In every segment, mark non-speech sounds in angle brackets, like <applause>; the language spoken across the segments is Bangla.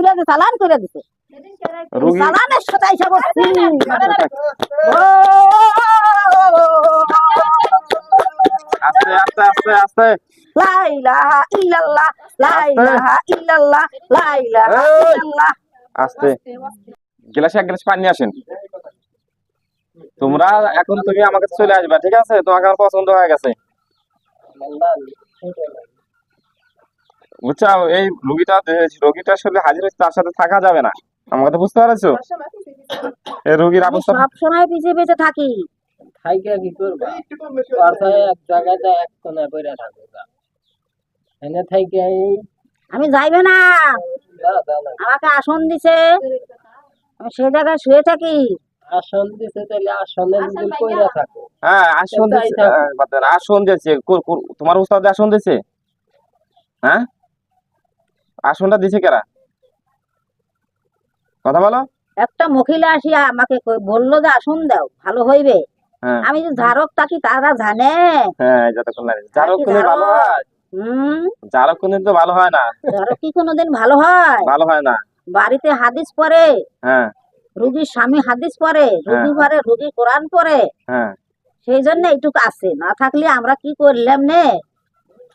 কবিরাজে চালান করে দিছে। চালানের সাথে আইসা করছি আস্তে আস্তে আস্তে আস্তে। লা ইলাহা ইল্লাল্লাহ লা ইলাহা ইল্লাল্লাহ লা ইলাহা ইল্লাল্লাহ। আস্তে। গ্লাসে এক গ্লাস পানি আসেন। তোমরা এখন তুমি আমাকে চলে আসবে ঠিক আছে? তোমাকে আমার পছন্দ হয়ে গেছে। বুঝছ? এই রুগীটা রোগীটার সাথে হাজির হচ্ছে তার সাথে থাকা যাবে না। আমাকে তো বুঝতে পারছ? এই রুগীর আমি অবস্থা সব সময় পিছে পিছে থাকি। খাইকে কি করবা? বাসায় এক জায়গায় এক কোনায় পড়ে থাকো এনে থাইকে এই আমি যাইবে না। আমাকে আসন দিছে। আমি সে জায়গায় শুয়ে থাকি। আসন দিছে তাহলে আসনে যদি পড়ে থাকো। হ্যাঁ আসন দেন, আসন কো- তোমার উস্তাদ আসন দিয়েছে হ্যাঁ? আসনটা দিছে কেরা? কথা বলো। একটা মহিলা আসিয়া আমাকে বলল যে আসন দাও ভালো হইবে। হ্যাঁ। আমি যে ধারক থাকি তারা জানে। হ্যাঁ যতক্ষণ ভালো হয়? হম। কোনদিন তো ভালো হয় না। ধারক কি কোনোদিন ভালো হয়? ভালো হয় না। বাড়িতে হাদিস পড়ে। হ্যাঁ। রুগীর স্বামী হাদিস পড়ে। রুগী পরে রুগী কোরআন পড়ে। হ্যাঁ। সেই জন্য এইটুকু আছে। না থাকলে আমরা কি করলাম নে?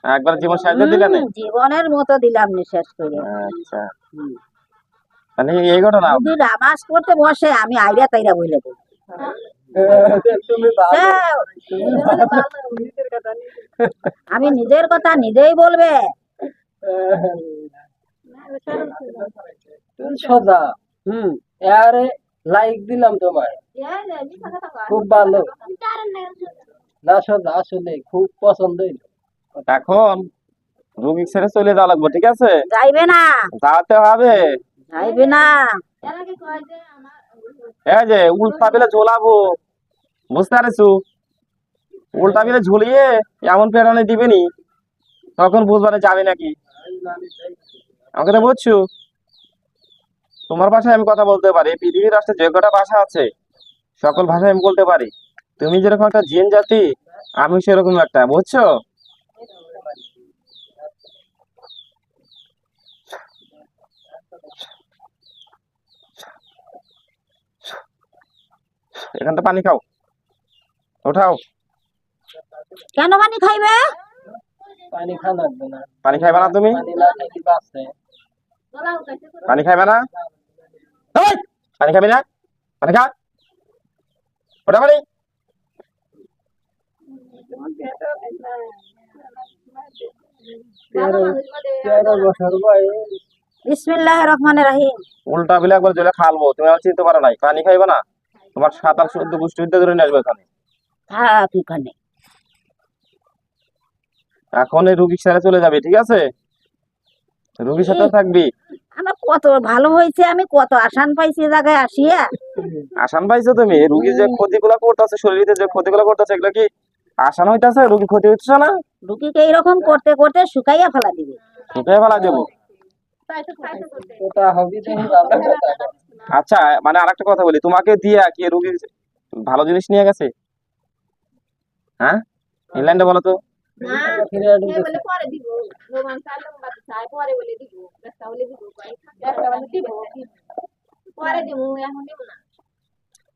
একবার জীবন সাহায্য দিলেন জীবনের মতো দিলাম নি শেষ করে। আচ্ছা। মানে এই ঘটনা? রুগী নামাজ পড়তে বসে আমি আইরা তাইরা বলে দেব। <laughs> আমি নিজের কথা নিজেই বলবে। তুমি সোজা। হুম আরে লাইক দিলাম তোমায়। খুব ভালো। না সোজা আসলে খুব পছন্দ হইল এখন রুগী ছেড়ে চলে যাওয়া লাগবে ঠিক আছে? যাইবে না। যাওয়াতে হবে। যাইবে না। এই যে উল্টা বেলে ঝোলাবো। বুঝতে পারছ? উল্টা বেলে ঝুলিয়ে এমন প্রেরণে দিবেনি তখন বুঝবারে যাবে নাকি? আমাকে তো বুঝছ তোমার ভাষায় আমি কথা বলতে পারি পৃথিবীর রাষ্ট্রে যে কটা ভাষা আছে সকল ভাষায় আমি বলতে পারি। তুমি যেরকম একটা জিন জাতি আমি সেরকম একটা বুঝছ? এখান থেকে পানি খাও। ওঠাও। কেন পানি খাইবে? পানি খাওয়া লাগবে না। পানি খাইবা না তুমি? পানি খাইবা না? পানি খাবি না? পানি খা। ওটা পানি। বিসমিল্লাহ রহমান রাহিম। উল্টা বিলে একবার জলে খালবো। তুমি আর চিনতে পারো নাই। পানি খাইবা না? তোমার সাঁতার শুদ্ধ পুষ্টি বিদ্যা ধরে নিয়ে আসবে এখানে থাক এখানে এখন এই রুগীর সাথে চলে যাবে ঠিক আছে? রুগীর সাথে থাকবি। আমার কত ভালো হয়েছে আমি কত আসান পাইছি জায়গায় আসিয়া। আসান পাইছো তুমি? রুগী যে ক্ষতিগুলো করতেছে শরীরে যে ক্ষতিগুলো করতেছে এগুলো কি আসান হইতাছে? রুগী ক্ষতি হচ্ছে না? রুগীকে এইরকম করতে করতে শুকাইয়া ফেলা দিবে। শুকাইয়া ফেলা দেবো। ওটা হবে দেখি ভালো কথা। আচ্ছা মানে আরেকটা কথা বলি। তোমাকে দিয়ে কি রুগীর ভালো জিনিস নিয়ে গেছে? হ্যাঁ? ইংল্যান্ডে বলো তো। দিব। না।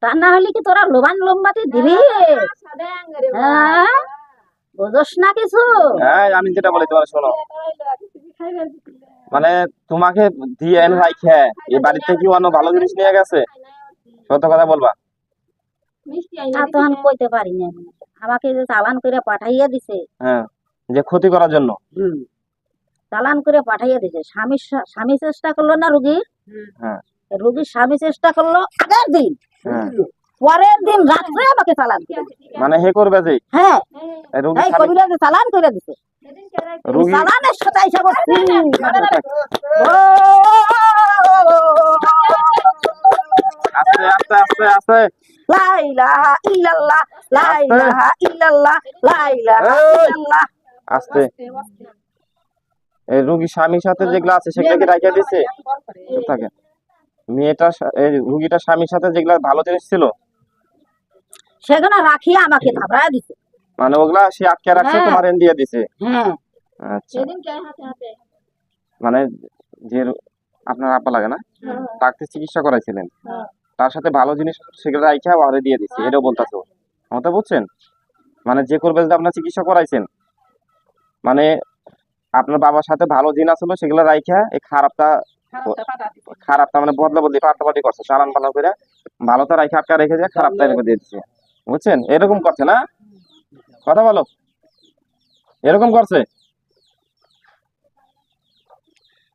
তা না হলে কি তোরা লোবান লোমবাতি দিবি? হ্যাঁ? বুঝোস না কিছু? হ্যাঁ আমি যেটা বলি তোমার শোনো। মানে তোমাকে দিয়ে এনে রাখে এই বাড়িতে কি অন্য ভালো জিনিস নিয়ে গেছে? সত্য কথা বলবা? মিষ্টি তো আমি কইতে পারি না আমাকে যে চালান করে পাঠাইয়া দিছে। হ্যাঁ যে ক্ষতি করার জন্য? চালান করে পাঠাইয়া দিছে। স্বামী স্বামী চেষ্টা করল না রুগীর? হ্যাঁ। রুগীর স্বামী চেষ্টা করল আগের দিন। হ্যাঁ। পরের দিন রাত্রে আমাকে চালান মানে হে করবে যে? হ্যাঁ। এই চালান করে দিছে। চালানের সাথে আইসা করছি আস্তে আস্তে আস্তে আস্তে। লা ইল্লাল্লাহ লা ইল্লাল্লাহ লা ইল্লাল্লাহ। আস্তে। এই রুগী স্বামীর সাথে যেগুলো আছে সেগুলো কি রাখিয়ে দিছে থাকে। মেয়েটা এই রুগীটা স্বামীর সাথে যেগুলো ভালো জিনিস ছিল সেখানে রাখিয়া আমাকে দিছে। মানে ওগুলা সে আটকে রাখছে হ্যাঁ। তোমার দিয়ে দিছে? হ্যাঁ। আচ্ছা। সেদিন কে হাতে হাতে। মানে যে আপনার আব্বা লাগে না? হ্যাঁ। তাকে চিকিৎসা করাইছিলেন। হ্যাঁ। তার সাথে ভালো জিনিস সেগুলো রাইখা ওরে দিয়ে দিচ্ছি এটাও বলতেছো। আমাকে বুঝছেন? মানে যে করবে যদি আপনার চিকিৎসা করাইছেন মানে আপনার বাবার সাথে ভালো জিন আসলো সেগুলো রাইখা এই খারাপটা খারাপটা মানে বদলা বদলি পাল্টাপাল্টি করছে চালান পালন করে ভালোটা রাইখা আটকা রেখে দিয়ে খারাপটা রেখে দিয়ে দিচ্ছে বুঝছেন? এরকম করছে না? কথা বলো। এরকম করছে?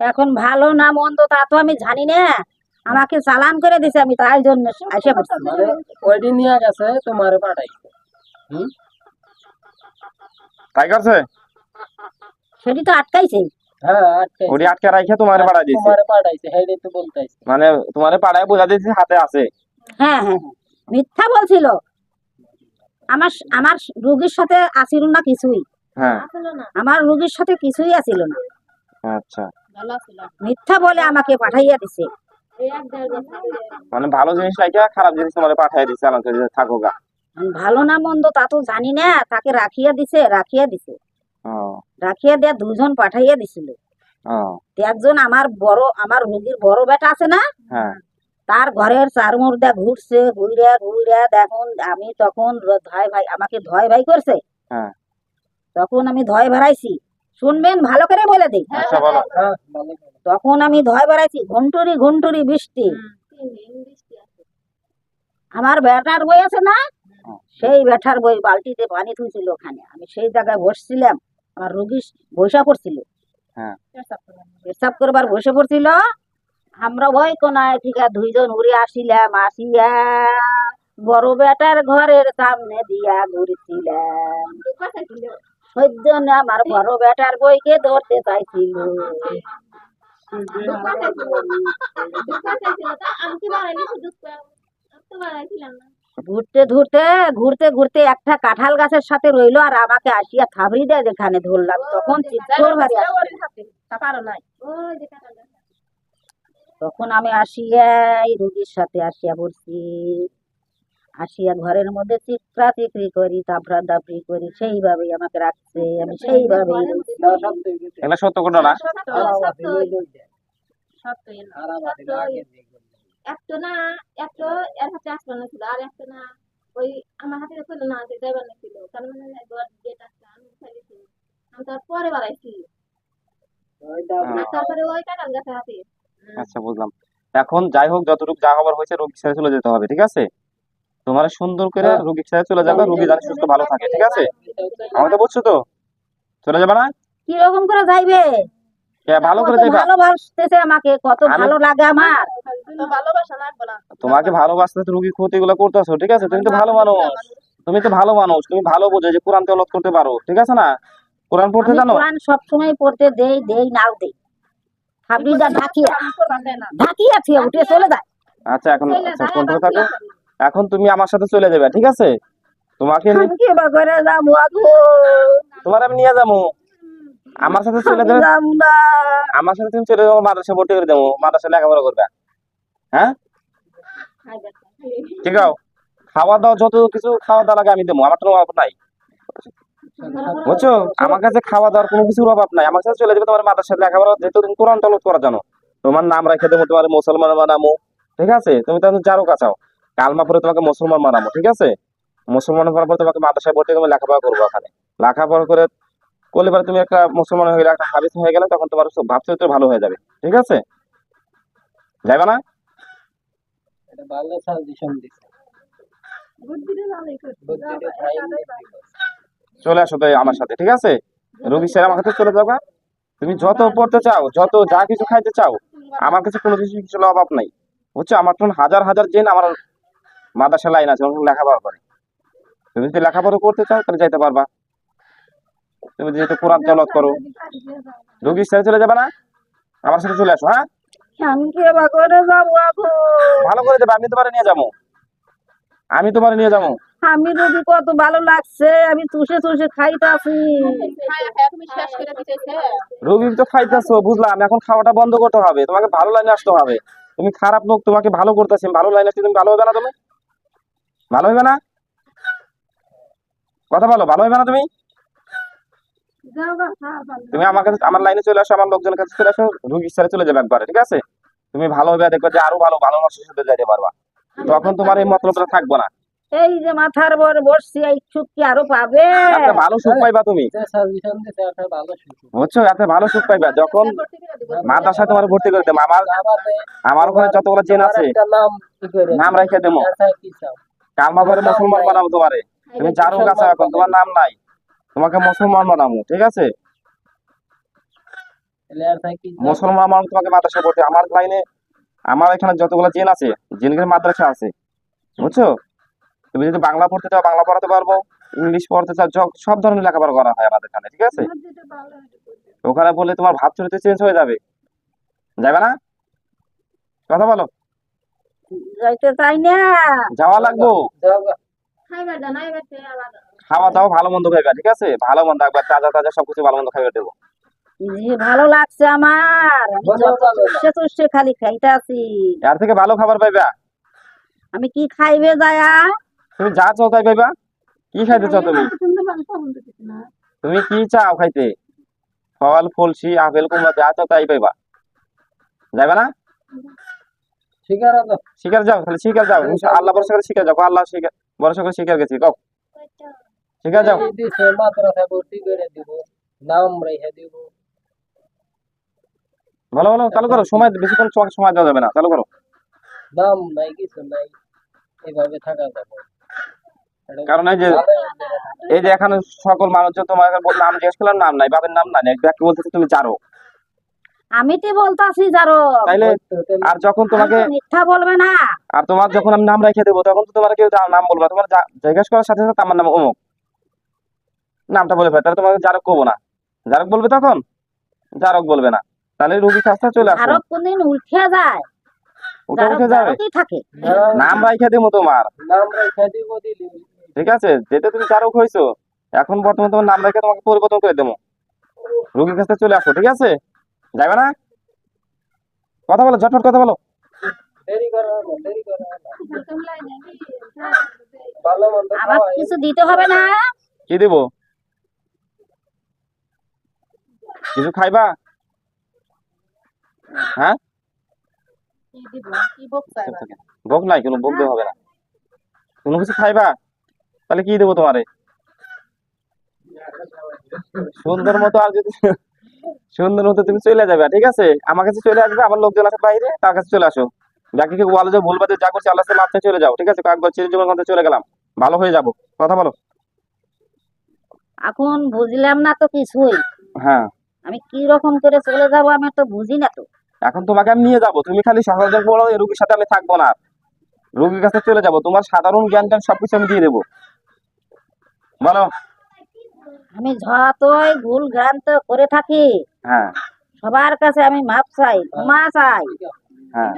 এখন ভালো না মন্দ তা তো আমি জানি না। আমাকে চালান করে দিছে আমি তাই জন্য আসে ওইটি নিয়ে গেছে তোমার পাঠাইছে হুম? তাই করছে? সেটি তো আটকাইছে। হ্যাঁ ওটি আটকে রাইখা তোমার পাড়ায় দিচ্ছে তোমার পাঠাইছে হেডে তো বলতাইছে মানে তোমার পাড়ায় বোঝা দিচ্ছে হাতে আছে। হ্যাঁ হ্যাঁ হ্যাঁ। মিথ্যা বলছিল। আমার আমার রুগীর সাথে আসিল না কিছুই। হ্যাঁ। আমার রুগীর সাথে কিছুই আসিল না। আচ্ছা। মিথ্যা বলে আমাকে পাঠাইয়া দিছে। মানে ভালো জিনিস রাইখা খারাপ জিনিস তোমার পাঠিয়ে দিচ্ছে চালান করে থাকো গা। ভালো না মন্দ তা তো জানি না তাকে রাখিয়া দিছে রাখিয়া দিছে। রাখিয়া দেয়া দুজন পাঠাইয়া দিছিল। একজন আমার বড় আমার রুগীর বড় বেটা আছে না? হ্যাঁ। তার ঘরের চারমোর দা ঘুরছে ঘুরে ঘুরে দেখুন আমি তখন ধয় ভাই আমাকে ধয় ভাই করছে হ্যাঁ। তখন আমি ধয় ভরাইছি শুনবেন ভালো করে বলে দিই আচ্ছা হ্যাঁ ভালো করে। তখন আমি ধয় ভরাইছি ঘন্টুরি ঘন্টুরি বৃষ্টি। আমার বেটার বই আছে না হ্যাঁ। সেই বেটার বই বালতিতে পানি তুলছিল ওখানে আমি সেই জায়গায় বসছিলাম আমার রুগী বসা পড়ছিল হ্যাঁ। পেশাব করবার বসে পড়ছিল আমরা ভয় কোনায় থেকে দুইজন উড়ে আসিলাম, আসিয়া বড় বেটার ঘরের সামনে দিয়া ঘুরছিলাম? সদ্য আমার বড় বেটার বইকে ধরতে চাইছিল। ঘুরতে ঘুরতে ঘুরতে ঘুরতে একটা কাঁঠাল গাছের সাথে রইল আর আমাকে আসিয়া থাবড়ি দেয় যেখানে ধরলাম। তখন চিৎকর ভারী আসছে। ওই যে কাঁঠাল গাছ। তখন আমি আসিয়া এই রুগীর সাথে আসিয়া পড়ছি আসিয়া ঘরের মধ্যে চিত্রা চিকরি করি তাপরা দাপড়ি করি সেইভাবেই আমাকে রাখছে আমি সেইভাবেই। এগুলো সত্য না। আগে দেখবেন। একটা না একটা এর হাতে আসবানো ছিল আর একটা না ওই আমার হাতে ছিল না যে দেবার ছিল কারণ মানে আসছে আমি আমি বাড়াইছি হ্যাঁ। তারপরে ওই কাঁঠাল গাছে হাতে আচ্ছা বুঝলাম। এখন যাই হোক যতটুকু যা হবার হয়েছে রোগীর সাথে চলে যেতে হবে ঠিক আছে? তোমার সুন্দর করে হ্যাঁ। রোগীর সাথে চলে যাবে রোগী জানি সুস্থ ভালো থাকে ঠিক আছে? আমাকে বুঝছ তো? চলে যাবে না? কি রকম করে যাইবে? ভালো করে যাইবা? ভালোবাসতেছে আমাকে কত ভালো লাগে আমার। ভালোবাসা লাগবে না। তোমাকে ভালোবাসতে তো রোগীর ক্ষতি গুলো করতেছো ঠিক আছে? তুমি তো ভালো মানুষ। তুমি তো ভালো মানুষ তুমি ভালো বোঝো যে কোরআন তেলাওয়াত করতে পারো ঠিক আছে না? কোরআন পড়তে জানো? কোরআন সবসময় পড়তে দেই দেই নাও দেই। ঢাকিয়া। ঢাকিয়া থিয়ে উঠে চলে যায়। আচ্ছা এখন আচ্ছা কোনটা থাকো? এখন তুমি আমার সাথে চলে যাবে ঠিক আছে? তোমাকে কি বা করে যাব আগো? তোমার আমি নিয়ে যাব। আমার সাথে চলে যাবে না। আমার সাথে তুমি চলে যাব মাদ্রাসা ভর্তি করে দেবো। মাদ্রাসা লেখাপড়া করবে। হ্যাঁ? ঠিক আছে খাওয়া দাওয়া যত কিছু খাওয়া দাওয়া লাগে আমি দেবো আমার তো নাই। বুঝছ? আমার কাছে খাওয়া দাওয়ার কোনো কিছুর অভাব নাই। আমার কাছে চলে যাবে তোমার মাদ্রাসা লেখাপড়া যেহেতু তুমি কোরআন তলত করা জানো। তোমার নাম রেখে দেবো তোমার মুসলমান বানামো। ঠিক আছে? তুমি তো যারও কাছাও কালমা পরে তোমাকে মুসলমান বানাবো ঠিক আছে? মুসলমান হওয়ার পর তোমাকে মাদ্রাসায় ভর্তি করে লেখাপড়া করব ওখানে। লেখাপড়া করে করলে পরে তুমি একটা মুসলমান হয়ে গেলে একটা হাবিস হয়ে গেলে তখন তোমার সব ভাব চরিত্র ভালো হয়ে যাবে। ঠিক আছে? যাবে না? এটা ভালো সাজেশন দিছে। বুদ্ধিটা ভাই চলে আসো তো আমার সাথে ঠিক আছে? রোগী স্যার আমার কাছে চলে যাবে তুমি যত পড়তে চাও যত যা কিছু খাইতে চাও আমার কাছে কোনো কিছু কিছু অভাব নাই। বুঝছ? আমার তো হাজার হাজার জেন আমার মাদ্রাসা লাইন আছে ওখানে লেখাপড়া করে। তুমি যদি লেখাপড়া করতে চাও তাহলে যাইতে পারবা। তুমি যেহেতু কোরআন তেলাওয়াত করো। রোগীর সাথে চলে যাবে না? আমার সাথে চলে আসো হ্যাঁ? ভালো করে দেবে আমি তোমার নিয়ে যাব। আমি তোমার নিয়ে যাব। আমি রুগী কত ভালো লাগছে আমি খাইতাছি। রোগী তো খাইতেছো বুঝলাম। এখন খাওয়াটা বন্ধ করতে হবে। তোমাকে ভালো লাইনে আসতে হবে। তুমি খারাপ লোক তোমাকে ভালো করতেছি। ভালো লাইনে আসতে তুমি ভালো হবে না তুমি? ভালো হবে না? কথা বলো ভালো হবে না তুমি? তুমি আমার কাছে আমার লাইনে চলে আসো আমার লোকজনের কাছে চলে আসো রুগীর সাথে চলে যাবে একবারে ঠিক আছে? তুমি ভালো হবে দেখবে যে আরও ভালো ভালো মানুষের সাথে পারবা। তখন তোমার এই মতলবটা থাকব না। এই যে মাথার বর বসছি এই সুখ কি আরও পাবে? ভালো সুখ পাইবা তুমি। সাজেশন দিতে একটা ভালো বুঝছ? সুখ পাইবা। যখন ভর্তি দিব তোমার ভর্তি করে দেবো। আমার আমার ওখানে যতগুলো জেন আছে নাম রেখে দেবো। আচ্ছা কালমা করে মুসলমান বানাবো তোমারে। তুমি জানো কাছে এখন তোমার নাম নাই। তোমাকে মুসলমান বানাবো ঠিক আছে? মুসলমান বানাবো তোমাকে মাদ্রাসা পড়তে আমার লাইনে আমার এখানে যতগুলো জেন আছে জেনগের মাদ্রাসা আছে। বুঝছ? তুমি যদি বাংলা পড়তে চাও বাংলা পড়াতে পারব ইংলিশ পড়তে চাও সব ধরনের লেখাপড়া করা হয় আমাদের এখানে ঠিক আছে। ওখানে বললে তোমার ভাব চরিত্র চেঞ্জ হয়ে যাবে। যাবে না? কথা বলো। যাইতে চাই না। যাওয়া লাগবো। খাওয়া দাওয়া ভালো মন্দ খাইবা ঠিক আছে? ভালো মন্দ একবার তাজা তাজা সবকিছু ভালো মন্দ খাইবা দেবো। ভালো লাগছে আমার। বলো খালি খাইতে আছি থেকে ভালো খাবার পাইবা। আমি কি খাইবে যায়া তুমি যা চাও তাই পাইবা কি খাইতে চাও তুমি? তুমি কি চাও খাইতে? ফল ফলসি আপেল কুমড়া যা চাও তাই পাইবা যাবে না? শিকার যাও তাহলে শিকার যাও। আল্লাহ ভরসা করে শিকার যাও। আল্লাহ শিকার ভরসা করে শিকার গেছি কও। শিকার যাও। ভালো ভালো চালু করো। সময় বেশিক্ষণ সময় দেওয়া যাবে না। চালু করো। নাম নাই কিছু নাই। এইভাবে থাকা যাবে। কারণ এই যে। এই যে এখানে সকল মানুষজন তোমার বল- নাম জিজ্ঞেস করলাম নাম নাই বাবার নাম নাই ব্যক্তি বলতেছে তুমি জানো। আমি তো বলতাছি যারো তাইলে আর যখন তোমাকে মিথ্যা বলবে না। আর তোমার যখন আমি নাম রেখে দেবো তখন তো তোমার কেউ নাম বলবা তোমার জিজ্ঞেস করার সাথে সাথে আমার নাম অমুক। নামটা বলে ফেলে তাহলে তোমাকে জারক কবো না। জারক বলবে তখন? জারক বলবে না। তাহলে রুগী কাজটা চলে আসবে আরও কোনদিন উঠে যায়। উঠে উঠে যাবে? থাকে। নাম- রাইখে দেবো তোমার। নাম রেখে দিব দিলি ঠিক আছে? যেটা তুমি জারক হয়েছো এখন বর্তমানে তোমার নাম রেখে তোমাকে পরিবর্তন করে দেবো। রুগীর কাছে চলে আসো ঠিক আছে? যাবে না? কথা বলো ঝটফট কথা বলো। কিছু দিতে হবে না? কি দিব? কিছু খাইবা? হ্যাঁ? কি দিব? কি বক চাইবা? ভোগ নাই কোনো ভোগ দেওয়া হবে না। কোনো কিছু খাইবা? তাহলে কি দেবো তোমারে? সুন্দর মতো আর যদি সুন্দর মতো তুমি চলে যাবে ঠিক আছে? আমার কাছে চলে আসবে আমার লোকজন আছে বাইরে তার কাছে চলে আসো। বাকিকে বলো যে ভুলবা যে যা করছে আল্লাহ মাপ চলে যাও ঠিক আছে? কয়েকবার চির জীবন মধ্যে চলে গেলাম। ভালো হয়ে যাব। কথা বলো। এখন বুঝলাম না তো কিছুই। হ্যাঁ। আমি কি রকম করে চলে যাব আমি তো বুঝি না তো। এখন তোমাকে আমি নিয়ে যাব। তুমি খালি সহযোগ বলো রুগীর সাথে আমি থাকব না। রুগীর কাছে চলে যাব। তোমার সাধারণ জ্ঞান সবকিছু আমি দিয়ে দেবো। বলো। আমি যতই ভুল ভ্রান্ত করে থাকি হ্যাঁ। সবার কাছে আমি মাপ চাই ক্ষমা চাই। হ্যাঁ।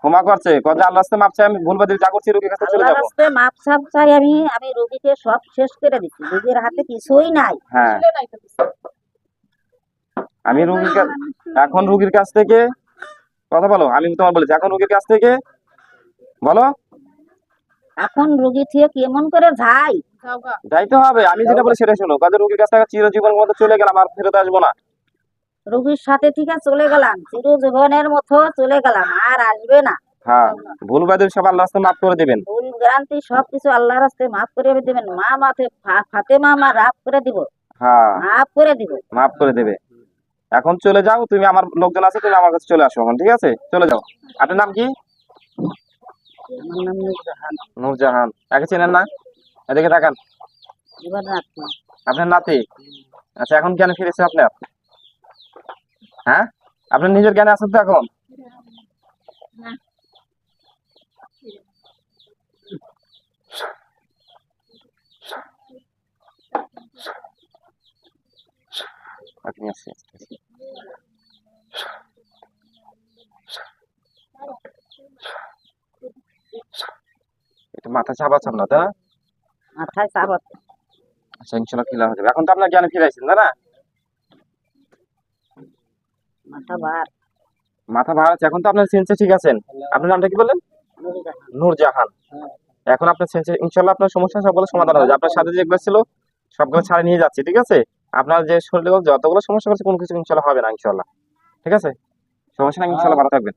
ক্ষমা করছে কথা আল্লাহ মাপ চাই আমি ভুল বাদিল যা করছি রুগীর কাছে চলে যাব। রাস্তে মাপ সাপ চাই আমি আমি রোগীকে সব শেষ করে দিচ্ছি রোগীর হাতে কিছুই নাই। হ্যাঁ। আমি রুগীর এখন রুগীর কাছ থেকে কথা বলো আমি তোমার বলেছি এখন রুগীর কাছ থেকে বলো। এখন রোগী থেকে কেমন করে যাই যাইতে হবে আমি যেটা বলি সেটা শোনো। কাজে রুগীর কাছ থেকে চিরজীবন মতো চলে গেলাম আর ফেরত আসব না। রোগীর সাথে থেকে চলে গেলাম। চির জীবনের মতো চলে গেলাম আর আসবে না। হ্যাঁ ভুল বাদিল সব আল্লাহ রাস্তায় মাফ করে দেবেন। ভুল ভ্রান্তি সবকিছু আল্লাহর রাস্তে মাফ করে দিবেন। মা মাথে ফাতেমা মা রাফ করে দিব। হ্যাঁ। মাফ করে দিব। মাফ করে দেবে। এখন চলে যাও তুমি আমার লোকজন আছে তুমি আমার কাছে চলে আসো এখন ঠিক আছে? চলে যাও। আপনার নাম কি? আমার নাম নুরজাহান। নূরজাহান। একে চেনেন না? এদিকে তাকান। আপনার নাতি? আচ্ছা এখন কেন ফিরেছে আপনার? হ্যাঁ? আপনার নিজের জ্ঞানে আছেন তো এখন? আপনি আছে একটু মাথা চাপাচ্ছেন না তা? মাথায় আচ্ছা ক্লিয়ার হয়ে যাবে। এখন তো আপনার জ্ঞানে ফিরাইছেন না না? মাথা বার মাথা ভার আছে। এখন তো আপনার সেন্সে ঠিক আছেন। আপনার নামটা কি বললেন? নুরজাহান। এখন আপনার সেন্সে ইনশাল্লাহ আপনার সমস্যা সবগুলো সমাধান হয়ে যাবে। আপনার সাথে যেগুলো ছিল সবগুলো ছাড়ে নিয়ে যাচ্ছে ঠিক আছে? আপনার যে শরীরে যতগুলো সমস্যা করছে কোনো কিছু ইনশাল্লাহ হবে না ইনশাল্লাহ। ঠিক আছে? সমস্যা নাই ইনশাল্লাহ ভালো থাকবেন।